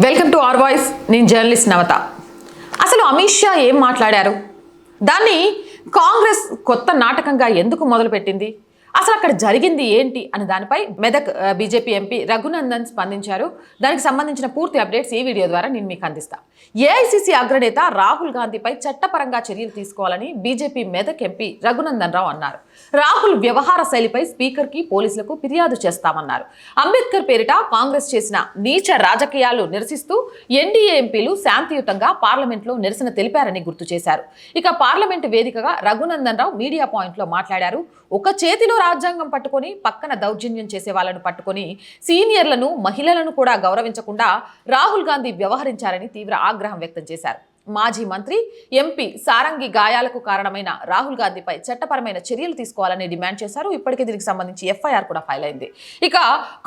Welcome to R voice నేను journalist Navata. అసలు అమిత్ షా ఏం మాట్లాడారు? దాన్ని కాంగ్రెస్ కొత్త నాటకంగా ఎందుకు మొదలుపెట్టింది? అసలు అక్కడ జరిగింది ఏంటి అని దానిపై మెదక్ బీజేపీ ఎంపీ రఘునందన్ స్పందించారు. దానికి సంబంధించిన పూర్తి అప్డేట్స్ ఈ వీడియో ద్వారా నేను మీకు అందిస్తా. ఏఐసిసి అగ్రనేత రాహుల్ గాంధీపై చట్టపరంగా చర్యలు తీసుకోవాలని బీజేపీ మెదక్ ఎంపీ రఘునందన్ రావు అన్నారు. రాహుల్ వ్యవహార శైలిపై స్పీకర్కి పోలీసులకు ఫిర్యాదు చేస్తామన్నారు. అంబేద్కర్ పేరిట కాంగ్రెస్ చేసిన నీచ రాజకీయాలు నిరసిస్తూ ఎన్డీఏ ఎంపీలు శాంతియుతంగా పార్లమెంట్లో నిరసన తెలిపారని గుర్తు చేశారు. ఇక పార్లమెంటు వేదికగా రఘునందన్ రావు మీడియా పాయింట్లో మాట్లాడారు. ఒక చేతిలో రాజ్యాంగం పట్టుకొని పక్కన దౌర్జన్యం చేసే వాళ్ళను పట్టుకొని సీనియర్లను మహిళలను కూడా గౌరవించకుండా రాహుల్ గాంధీ వ్యవహరించారని తీవ్ర ఆగ్రహం వ్యక్తం చేశారు. మాజీ మంత్రి ఎంపీ సారంగి గాయాలకు కారణమైన రాహుల్ గాంధీపై చట్టపరమైన చర్యలు తీసుకోవాలని డిమాండ్ చేశారు. ఇప్పటికే దీనికి సంబంధించి ఎఫ్ఐఆర్ కూడా ఫైల్ అయింది. ఇక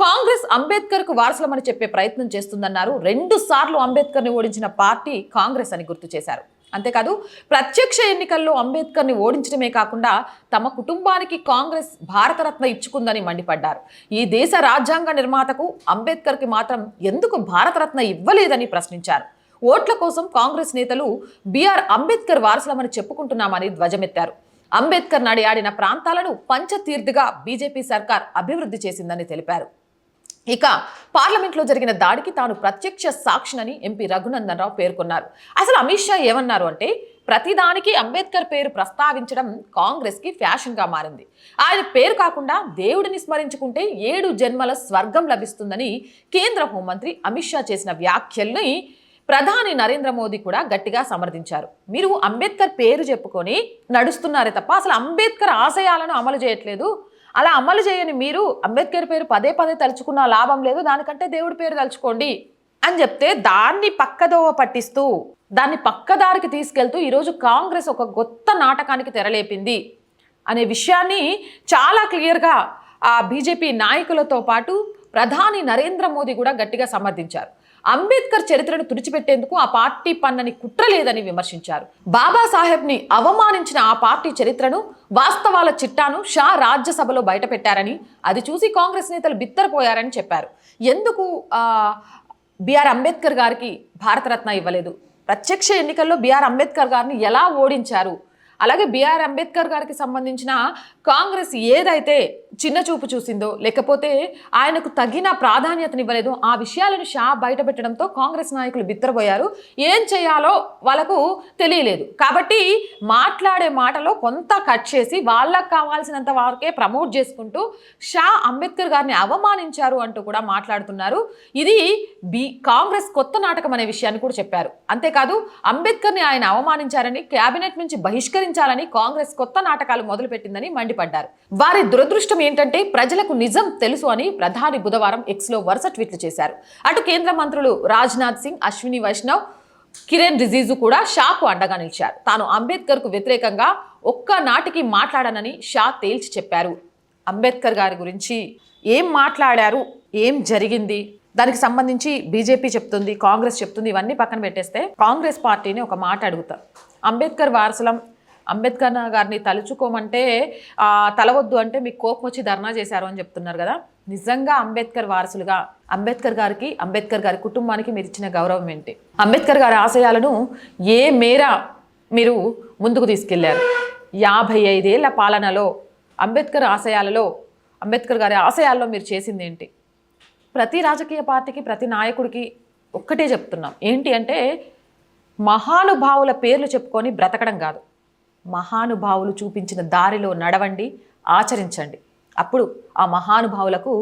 కాంగ్రెస్ అంబేద్కర్కు వారసులమని చెప్పే ప్రయత్నం చేస్తుందన్నారు. రెండు సార్లు అంబేద్కర్ని ఓడించిన పార్టీ కాంగ్రెస్ అని గుర్తు చేశారు. అంతేకాదు ప్రత్యక్ష ఎన్నికల్లో అంబేద్కర్ని ఓడించడమే కాకుండా తమ కుటుంబానికి కాంగ్రెస్ భారతరత్న ఇచ్చుకుందని మండిపడ్డారు. ఈ దేశ రాజ్యాంగ నిర్మాతకు అంబేద్కర్కి మాత్రం ఎందుకు భారతరత్న ఇవ్వలేదని ప్రశ్నించారు. ఓట్ల కోసం కాంగ్రెస్ నేతలు బిఆర్ అంబేద్కర్ వారసులమని చెప్పుకుంటున్నామని ధ్వజమెత్తారు. అంబేద్కర్ నాడి ఆడిన ప్రాంతాలను పంచతీర్థిగా బీజేపీ సర్కార్ అభివృద్ధి చేసిందని తెలిపారు. ఇక పార్లమెంట్లో జరిగిన దాడికి తాను ప్రత్యక్ష సాక్షినని ఎంపీ రఘునందన్ రావు పేర్కొన్నారు. అసలు అమిత్ షా ఏమన్నారు అంటే ప్రతిదానికి అంబేద్కర్ పేరు ప్రస్తావించడం కాంగ్రెస్కి ఫ్యాషన్గా మారింది. ఆయన పేరు కాకుండా దేవుడిని స్మరించుకుంటే ఏడు జన్మల స్వర్గం లభిస్తుందని కేంద్ర హోంమంత్రి అమిత్ షా చేసిన వ్యాఖ్యల్ని ప్రధాని నరేంద్ర మోదీ కూడా గట్టిగా సమర్థించారు. మీరు అంబేద్కర్ పేరు చెప్పుకొని నడుస్తున్నారే తప్ప అసలు అంబేద్కర్ ఆశయాలను అమలు చేయట్లేదు. అలా అమలు చేయని మీరు అంబేద్కర్ పేరు పదే పదే తలుచుకున్న లాభం లేదు దానికంటే దేవుడి పేరు తలుచుకోండి అని చెప్తే దాన్ని పక్కదోవ పట్టిస్తూ దాన్ని పక్కదారికి తీసుకెళ్తూ ఈరోజు కాంగ్రెస్ ఒక కొత్త నాటకానికి తెరలేపింది అనే విషయాన్ని చాలా క్లియర్గా ఆ బీజేపీ నాయకులతో పాటు ప్రధాని నరేంద్ర మోదీ కూడా గట్టిగా సమర్థించారు. అంబేద్కర్ చరిత్రను తుడిచిపెట్టేందుకు ఆ పార్టీ పన్నని కుట్ర లేదని విమర్శించారు బాబాసాహెబ్ని అవమానించిన ఆ పార్టీ చరిత్రను వాస్తవాల చిట్టాను షా రాజ్యసభలో బయటపెట్టారని అది చూసి కాంగ్రెస్ నేతలు బిత్తరపోయారని చెప్పారు. ఎందుకు బిఆర్ అంబేద్కర్ గారికి భారతరత్న ఇవ్వలేదు? ప్రత్యక్ష ఎన్నికల్లో బిఆర్ అంబేద్కర్ గారిని ఎలా ఓడించారు? అలాగే బిఆర్ అంబేద్కర్ గారికి సంబంధించిన కాంగ్రెస్ ఏదైతే చిన్న చూపు చూసిందో లేకపోతే ఆయనకు తగిన ప్రాధాన్యతనివ్వలేదో ఆ విషయాలను షా బయటపెట్టడంతో కాంగ్రెస్ నాయకులు బిత్తరపోయారు. ఏం చేయాలో వాళ్ళకు తెలియలేదు. కాబట్టి మాట్లాడే మాటలో కొంత కట్ చేసి వాళ్ళకు కావాల్సినంత వరకే ప్రమోట్ చేసుకుంటూ షా అంబేద్కర్ గారిని అవమానించారు అంటూ కూడా మాట్లాడుతున్నారు. ఇది బి కాంగ్రెస్ కొత్త నాటకం అనే విషయాన్ని కూడా చెప్పారు. అంతేకాదు అంబేద్కర్ని ఆయన అవమానించారని కేబినెట్ నుంచి బహిష్కరించాలని కాంగ్రెస్ కొత్త నాటకాలు మొదలుపెట్టిందని మండిపడ్డారు. వారి దురదృష్టం ఏంటంటే ప్రజలకు నిజం తెలుసు అని ప్రధాని బుధవారం ఎక్స్లో వరుస ట్వీట్లు చేశారు. అటు కేంద్ర మంత్రులు రాజ్నాథ్ సింగ్ అశ్విని వైష్ణవ్ కిరణ్ రిజిజు కూడా షాకు అండగా నిలిచారు. తాను అంబేద్కర్కు వ్యతిరేకంగా ఒక్క నాటికి మాట్లాడనని షా తేల్చి చెప్పారు. అంబేద్కర్ గారి గురించి ఏం మాట్లాడారు? ఏం జరిగింది? దానికి సంబంధించి బీజేపీ చెప్తుంది కాంగ్రెస్ చెప్తుంది ఇవన్నీ పక్కన పెట్టేస్తే కాంగ్రెస్ పార్టీని ఒక మాట అడుగుతారు అంబేద్కర్ వారసులం అంబేద్కర్ గారిని తలుచుకోమంటే తలవద్దు అంటే మీకు కోపం వచ్చి ధర్నా చేశారు అని చెప్తున్నారు కదా. నిజంగా అంబేద్కర్ వారసులుగా అంబేద్కర్ గారికి అంబేద్కర్ గారి కుటుంబానికి మీరు ఇచ్చిన గౌరవం ఏంటి? అంబేద్కర్ గారి ఆశయాలను ఏ మేర మీరు ముందుకు తీసుకెళ్ళారు? యాభై ఐదేళ్ళ పాలనలో అంబేద్కర్ ఆశయాలలో అంబేద్కర్ గారి ఆశయాల్లో మీరు చేసింది ఏంటి? ప్రతి రాజకీయ పార్టీకి ప్రతి నాయకుడికి ఒక్కటే చెప్తున్నాం. ఏంటి అంటే మహానుభావుల పేర్లు చెప్పుకొని బ్రతకడం కాదు. మహానుభావులు చూపించిన దారిలో నడవండి ఆచరించండి. అప్పుడు ఆ మహానుభావులకు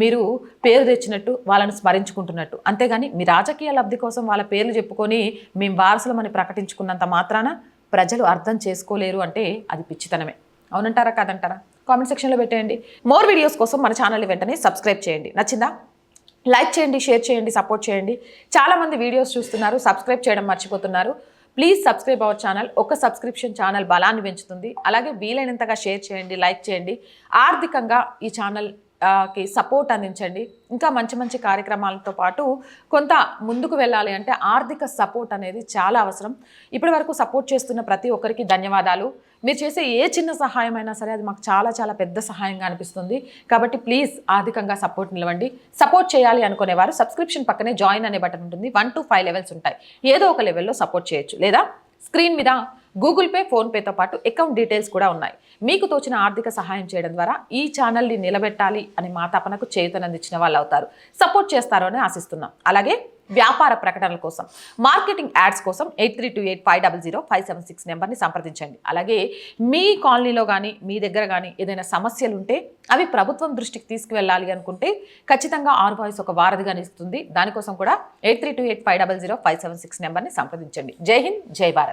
మీరు పేరు తెచ్చినట్టు వాళ్ళని స్మరించుకుంటున్నట్టు. అంతేగాని మీ రాజకీయ లబ్ధి కోసం వాళ్ళ పేర్లు చెప్పుకొని మేము వారసులమని ప్రకటించుకున్నంత మాత్రాన ప్రజలు అర్థం చేసుకోలేరు అంటే అది పిచ్చితనమే. అవునంటారా కాదంటారా? కామెంట్ సెక్షన్లో పెట్టేయండి. మోర్ వీడియోస్ కోసం మన ఛానల్ని వెంటనే సబ్స్క్రైబ్ చేయండి. నచ్చిందా? లైక్ చేయండి షేర్ చేయండి సపోర్ట్ చేయండి. చాలామంది వీడియోస్ చూస్తున్నారు సబ్స్క్రైబ్ చేయడం మర్చిపోతున్నారు. ప్లీజ్ సబ్స్క్రైబ్ అవర్ ఛానల్ ఒక సబ్స్క్రిప్షన్ ఛానల్ బలాన్ని పెంచుతుంది. అలాగే వీలైనంతగా షేర్ చేయండి లైక్ చేయండి. ఆర్థికంగా ఈ ఛానల్కి సపోర్ట్ అందించండి. ఇంకా మంచి మంచి కార్యక్రమాలతో పాటు కొంత ముందుకు వెళ్ళాలి అంటే ఆర్థిక సపోర్ట్ అనేది చాలా అవసరం. ఇప్పటి వరకు సపోర్ట్ చేస్తున్న ప్రతి ఒక్కరికి ధన్యవాదాలు. మీరు చేసే ఏ చిన్న సహాయం అయినా సరే అది మాకు చాలా చాలా పెద్ద సహాయంగా అనిపిస్తుంది. కాబట్టి ప్లీజ్ ఆర్థికంగా సపోర్ట్ నిలవండి. సపోర్ట్ చేయాలి అనుకునేవారు సబ్స్క్రిప్షన్ పక్కనే జాయిన్ అనే బటన్ ఉంటుంది. వన్ టు ఫైవ్ లెవెల్స్ ఉంటాయి. ఏదో ఒక లెవెల్లో సపోర్ట్ చేయొచ్చు. లేదా స్క్రీన్ మీద గూగుల్ పే ఫోన్పేతో పాటు అకౌంట్ డీటెయిల్స్ కూడా ఉన్నాయి. మీకు తోచిన ఆర్థిక సహాయం చేయడం ద్వారా ఈ ఛానల్ని నిలబెట్టాలి అని మా తపనకు చేతనందించిన వాళ్ళు అవుతారు సపోర్ట్ చేస్తారు అని ఆశిస్తున్నాం. అలాగే వ్యాపార ప్రకటనల కోసం. మార్కెటింగ్ యాడ్స్ కోసం eight three two eight five double zero five seven six నెంబర్ని సంప్రదించండి. అలాగే మీ కాలనీలో కానీ మీ దగ్గర కానీ ఏదైనా సమస్యలు ఉంటే అవి ప్రభుత్వం దృష్టికి తీసుకువెళ్ళాలి అనుకుంటే ఖచ్చితంగా ఆర్ వాయిస్ ఒక వారధిగా ఇస్తుంది దానికోసం కూడా eight three two eight five double zero five seven six నెంబర్ని సంప్రదించండి. జై హింద్ జై భారత్.